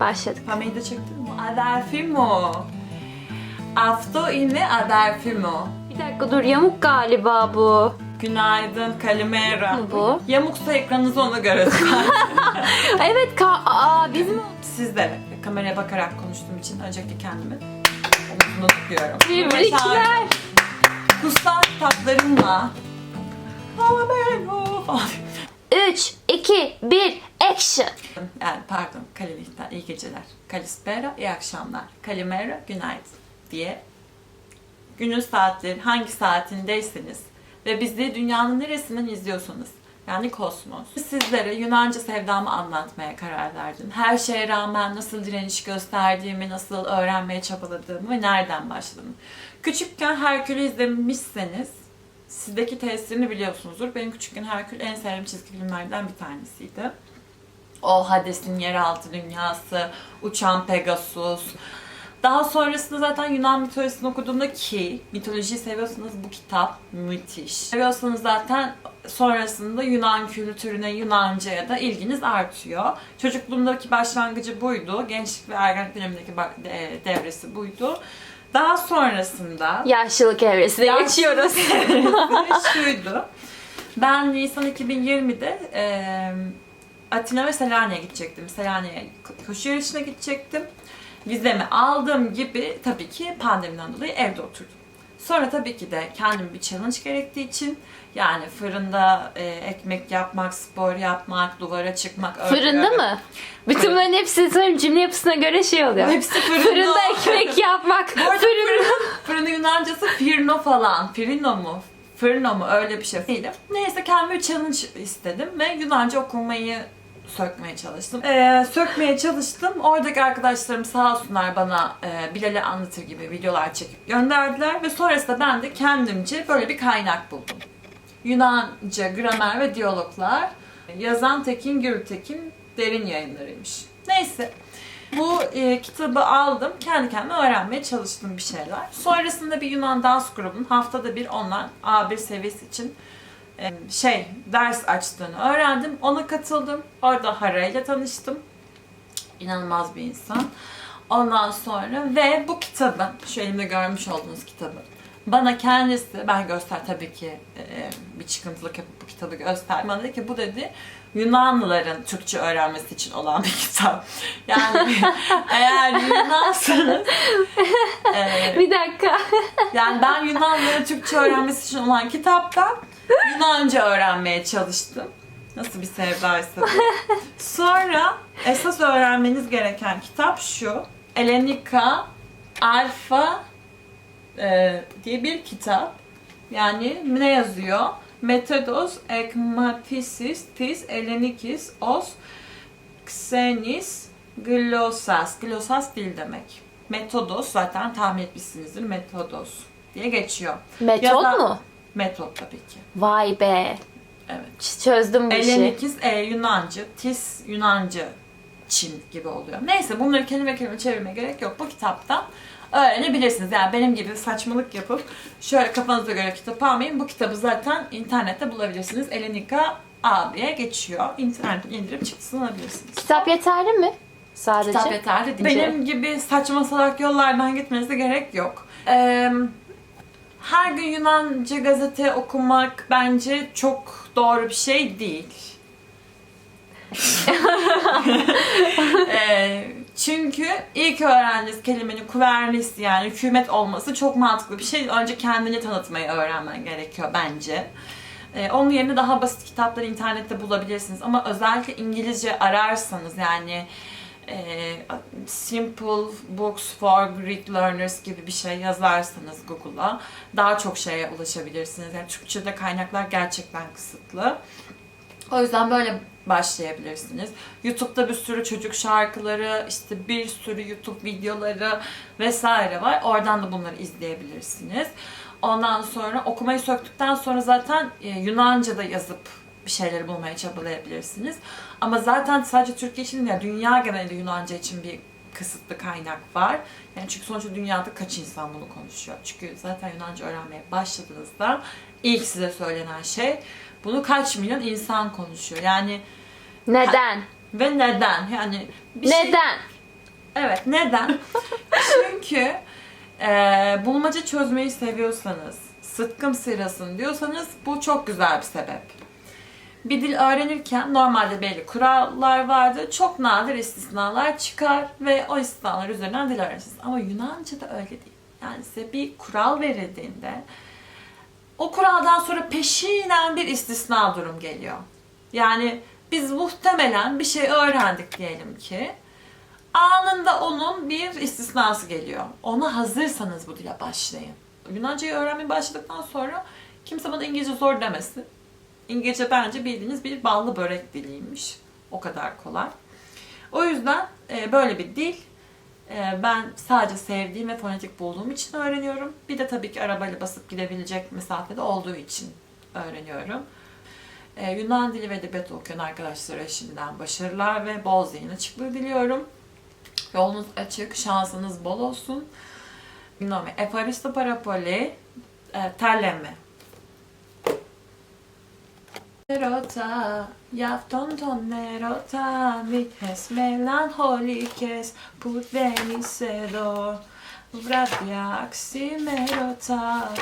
başladık. Kamerayı da çektin mi? Adelfimo. Afto inne Adelfimo. Bir dakika dur yamuk galiba bu. Günaydın Kalimera. Bu. Yamuksa ekranınızı ona göre. Evet ka aa biz mi? Siz de kameraya bakarak konuştuğum için öncelikle kendimi omuzunu tutuyorum. Tebrikler. Kutsal kitaplarımla Amen falan. 3, 2, 1, action. Yani pardon, Kalilih'ten iyi geceler. Kalispera, iyi akşamlar. Kalimera, günaydın diye günün saatleri hangi saatindeyseniz ve bizi dünyanın neresinden izliyorsanız yani kosmos. Sizlere Yunanca sevdamı anlatmaya karar verdim. Her şeye rağmen nasıl direniş gösterdiğimi, nasıl öğrenmeye çabaladığımı ve nereden başladım. Küçükken Herkül'ü izlemişseniz sizdeki tesirini biliyorsunuzdur. Benim küçükken Herkül en sevdiğim çizgi filmlerden bir tanesiydi. O Hades'in yeraltı dünyası, uçan Pegasus. Daha sonrasında zaten Yunan mitolojisini okuduğumda ki mitolojiyi seviyorsanız bu kitap müthiş. Seviyorsanız zaten sonrasında Yunan kültürüne, Yunanca'ya da ilginiz artıyor. Çocukluğumdaki başlangıcı buydu. Gençlik ve ergenlik dönemindeki devresi buydu. Daha sonrasında Yaşlılık evresine geçiyoruz. şuydu. Ben Nisan 2020'de e, Atina ve Selanik'e gidecektim. Selanik'e ko- koşu yarışına gidecektim. Vizemi aldığım gibi tabii ki pandemiden dolayı evde oturdum. Sonra tabii ki de kendim bir challenge gerektiği için yani fırında e, ekmek yapmak, spor yapmak, duvara çıkmak. örgü Fırında örmek. mı? Bütün bunların hepsi sanırım cümle yapısına göre şey oluyor. Hepsi fırında. Fırında Yunancası firno falan. Firino mu? Fırno mu? Öyle bir şey değilim. Neyse kendime bir challenge istedim ve Yunanca okumayı sökmeye çalıştım. Ee, sökmeye çalıştım. Oradaki arkadaşlarım sağ olsunlar bana e, Bilal'i anlatır gibi videolar çekip gönderdiler ve sonrasında ben de kendimce böyle bir kaynak buldum. Yunanca gramer ve diyaloglar yazan Tekin Gürtekin derin yayınlarıymış. Neyse bu e, kitabı aldım. Kendi kendime öğrenmeye çalıştım bir şeyler. Sonrasında bir Yunan dans grubunun haftada bir online A1 seviyesi için e, şey ders açtığını öğrendim. Ona katıldım. Orada Hara ile tanıştım. İnanılmaz bir insan. Ondan sonra ve bu kitabın, şu elimde görmüş olduğunuz kitabı bana kendisi, ben göster tabii ki e, bir çıkıntılık yapıp bu kitabı gösterdi. Bana dedi ki bu dedi Yunanlıların Türkçe öğrenmesi için olan bir kitap. Yani eğer Yunansanız e, Bir dakika. yani ben Yunanlıların Türkçe öğrenmesi için olan kitaptan Yunanca öğrenmeye çalıştım. Nasıl bir sevdaysa bu. Sonra esas öğrenmeniz gereken kitap şu. Elenika Alfa e, diye bir kitap. Yani ne yazıyor? Metodos ekmatisis tis elenikis os xenis glossas. Glossas dil demek. Metodos zaten tahmin etmişsinizdir. Metodos diye geçiyor. Metot mu? Metot tabii ki. Vay be. Evet. Çözdüm bu işi. Elenikis e, Yunanca, tis Yunanca, Çin gibi oluyor. Neyse bunları kelime kelime çevirmeye gerek yok. Bu kitaptan öğrenebilirsiniz. Yani benim gibi saçmalık yapıp şöyle kafanıza göre kitap almayın. Bu kitabı zaten internette bulabilirsiniz. Elenika abiye geçiyor. İnternetten indirip çıktısını alabilirsiniz. Kitap yeterli mi? Sadece. Kitap yeterli değil. Benim gibi saçma salak yollardan gitmenize gerek yok. Ee, her gün Yunanca gazete okumak bence çok doğru bir şey değil. İlk öğrendiğiniz kelimenin kuvernis yani hükümet olması çok mantıklı bir şey. Önce kendini tanıtmayı öğrenmen gerekiyor bence. Ee, onun yerine daha basit kitapları internette bulabilirsiniz. Ama özellikle İngilizce ararsanız yani e, Simple Books for Greek Learners gibi bir şey yazarsanız Google'a daha çok şeye ulaşabilirsiniz. Yani Türkçe'de kaynaklar gerçekten kısıtlı. O yüzden böyle başlayabilirsiniz. YouTube'da bir sürü çocuk şarkıları, işte bir sürü YouTube videoları vesaire var. Oradan da bunları izleyebilirsiniz. Ondan sonra okumayı söktükten sonra zaten e, Yunanca'da yazıp bir şeyleri bulmaya çabalayabilirsiniz. Ama zaten sadece Türkiye için değil, dünya genelinde Yunanca için bir kısıtlı kaynak var. Yani çünkü sonuçta dünyada kaç insan bunu konuşuyor. Çünkü zaten Yunanca öğrenmeye başladığınızda ilk size söylenen şey bunu kaç milyon insan konuşuyor. Yani Neden? ve neden? Yani bir şey Neden? Evet, neden? Çünkü e, bulmaca çözmeyi seviyorsanız, sıtkım sırasın diyorsanız bu çok güzel bir sebep. Bir dil öğrenirken normalde belli kurallar vardır. Çok nadir istisnalar çıkar ve o istisnalar üzerinden dil öğrenirsiniz. Ama Yunanca'da öyle değil. Yani size bir kural verildiğinde o kuraldan sonra peşinen bir istisna durum geliyor. Yani biz muhtemelen bir şey öğrendik diyelim ki. Anında onun bir istisnası geliyor. Ona hazırsanız bu dile başlayın. Yunancayı öğrenmeye başladıktan sonra kimse bana İngilizce zor demesin. İngilizce bence bildiğiniz bir ballı börek diliymiş. O kadar kolay. O yüzden e, böyle bir dil e, ben sadece sevdiğim ve fonetik bulduğum için öğreniyorum. Bir de tabii ki arabayla basıp gidebilecek mesafede olduğu için öğreniyorum. E, Yunan dili ve edebiyat okuyan arkadaşlara şimdiden başarılar ve bol zihin açıklığı diliyorum. Yolunuz açık, şansınız bol olsun. Nome Efaristo Parapoli e. Ερώτα, γι' αυτόν τον ερώτα μήκες μελαγχολικές που δεν είσαι εδώ. Βράδια ξημερώτα